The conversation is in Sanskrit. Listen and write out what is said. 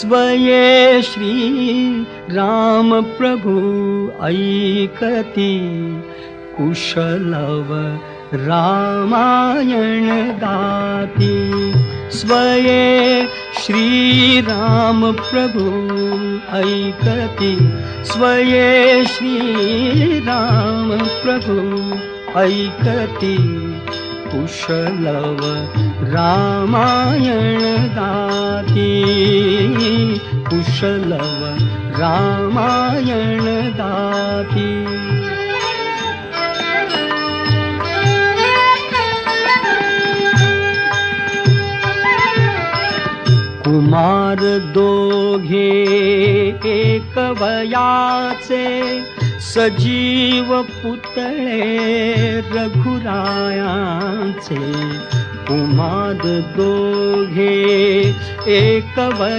स्वये श्री राम प्रभु ऐकति कुशलव रामायण गाति। स्वये श्री राम प्रभु ऐकति। स्वये श्री राम प्रभु ऐकति। कुशलव रामायण कुशलव रामायण गाति कुमार दोघे एक वयाचे सजीव पुतळे रघुरायांचे। कुमार दोघे एक वया